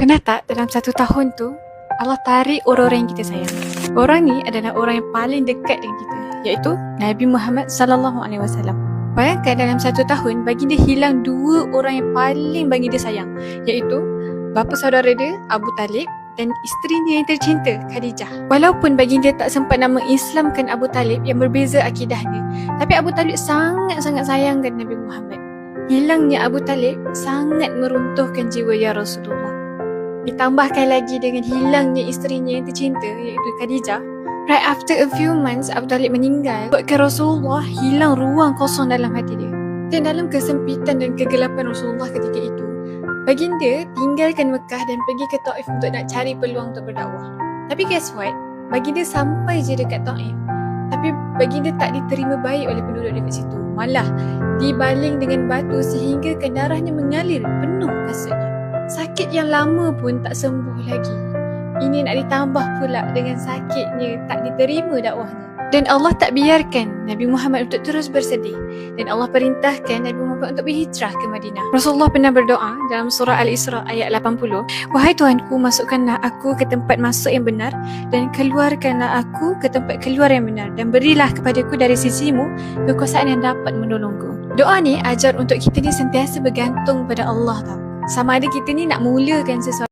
Pernah tak dalam satu tahun tu Allah tarik orang-orang yang kita sayang. Orang ni adalah orang yang paling dekat dengan kita iaitu Nabi Muhammad sallallahu alaihi wasallam. Bayangkan dalam satu tahun baginda hilang dua orang yang paling baginda sayang iaitu bapa saudara dia Abu Talib dan isterinya yang tercinta Khadijah. Walaupun baginda tak sempat nak mengislamkan Abu Talib yang berbeza akidahnya, tapi Abu Talib sangat-sangat sayangkan Nabi Muhammad. Hilangnya Abu Talib sangat meruntuhkan jiwa ya Rasulullah. Ditambahkan lagi dengan hilangnya isterinya yang tercinta iaitu Khadijah. Right after a few months Abu Talib meninggal, buatkan Rasulullah hilang ruang kosong dalam hati dia. Dan dalam kesempitan dan kegelapan Rasulullah ketika itu, baginda tinggalkan Mekah dan pergi ke Taif untuk nak cari peluang untuk berdakwah. Tapi guess what? Baginda sampai je dekat Taif. Tapi baginda tak diterima baik oleh penduduk dekat situ. Malah dibaling dengan batu sehingga kan darahnya mengalir penuh kasutnya. Sakit yang lama pun tak sembuh lagi. Ini nak ditambah pula dengan sakitnya tak diterima dakwahnya. Dan Allah tak biarkan Nabi Muhammad untuk terus bersedih. Dan Allah perintahkan Nabi Muhammad untuk berhijrah ke Madinah. Rasulullah pernah berdoa dalam surah Al-Isra ayat 80. Wahai Tuhanku, masukkanlah aku ke tempat masuk yang benar dan keluarkanlah aku ke tempat keluar yang benar. Dan berilah kepadaku dari sisimu kekuasaan yang dapat menolongku. Doa ni ajar untuk kita ni sentiasa bergantung pada Allah tau. Sama ada kita ni nak mulakan sesuatu